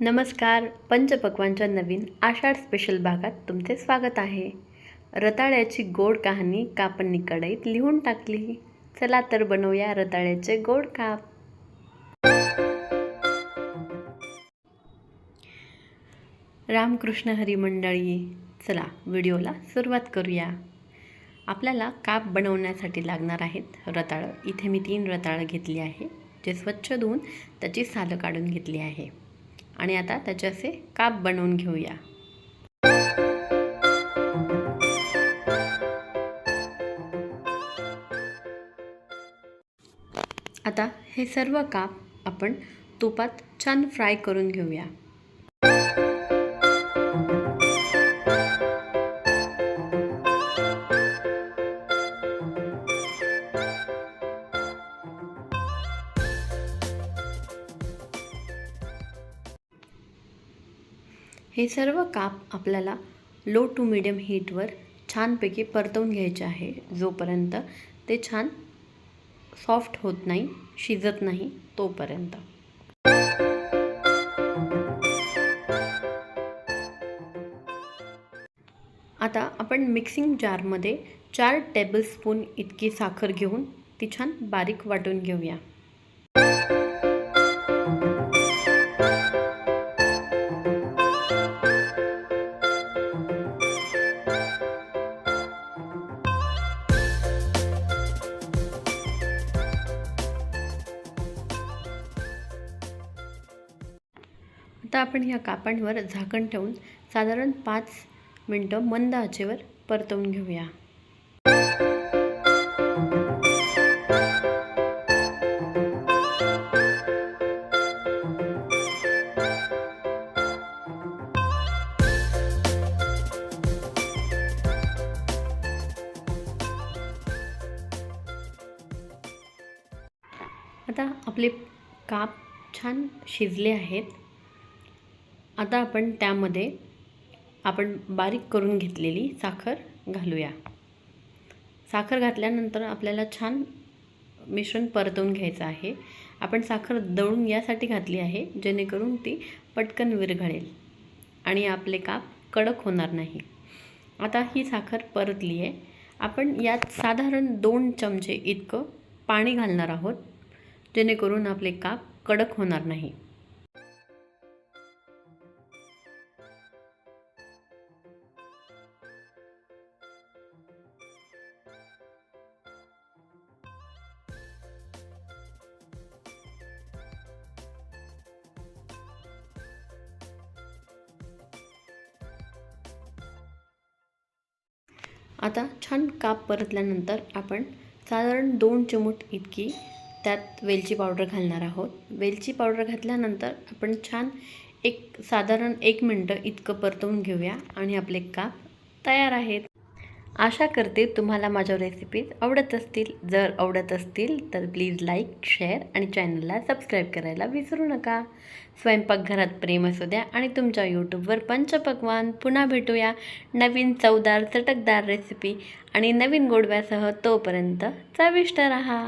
नमस्कार पंचपक्वांच्या नवीन आषाढ स्पेशल भागात तुमचे स्वागत आहे. रताळ्याची गोड कहाणी कापणी कढईत लिहून टाकली. चला तर बनवूया रताळ्याचे गोड काप. रामकृष्ण हरी मंडळी चला व्हिडिओला सुरुवात करूया. आपल्याला काप बनवण्यासाठी लागणार आहेत रताळं. इथे मी तीन रताळं घेतली आहे. जे स्वच्छ धुवून त्याची सालं काढून घेतली आहे. आणि आता त्याचे असे काप बनवून घेऊया. आता हे सर्व काप आपण तुपात छान फ्राय करून घेऊया. हे सर्व काप आपल्याला लो टू मिडियम हीटवर छानपैकी परतवून घ्यायचे आहे. जोपर्यंत ते छान सॉफ्ट होत नाही शिजत नाही तोपर्यंत. आता आपण मिक्सिंग जारमध्ये चार टेबलस्पून इतकी साखर घेऊन ती छान बारीक वाटून घेऊया. आता आपण ह्या कापांवर झाकण ठेवून साधारण पाच मिनटं मंद आचेवर परतवून घेऊया. आता आपले काप छान शिजले आहेत. आता आपण त्यामध्ये आपण बारीक करून घेतलेली साखर घालूया. साखर घातल्यानंतर आपल्याला छान मिश्रण परतवून घ्यायचं आहे. आपण साखर दळून यासाठी घातली आहे जेणेकरून ती पटकन विरघळेल आणि आपले काप कडक होणार नाही. आता ही साखर परतली आहे. आपण यात साधारण दोन चमचे इतकं पाणी घालणार आहोत जेणेकरून आपले काप कडक होणार नाही. आता छान काप परतल्यानंतर आपण साधारण दोन चिमूट इतकी त्यात वेलची पावडर घालणार आहोत. वेलची पावडर घातल्यानंतर आपण छान एक साधारण एक मिनटं इतकं परतवून घेऊया आणि आपले काप तयार आहेत. आशा करते तुम्हाला माझ्या रेसिपीज आवडत असतील. जर आवडत असतील तर प्लीज लाईक शेअर आणि चॅनलला सबस्क्राईब करायला विसरू नका. स्वयंपाकघरात प्रेम असू द्या आणि तुमच्या यूट्यूबवर पंचपक्वान पुन्हा भेटूया. नवीन चवदार चटकदार रेसिपी आणि नवीन गोडव्यासह तोपर्यंत चविष्ट रहा.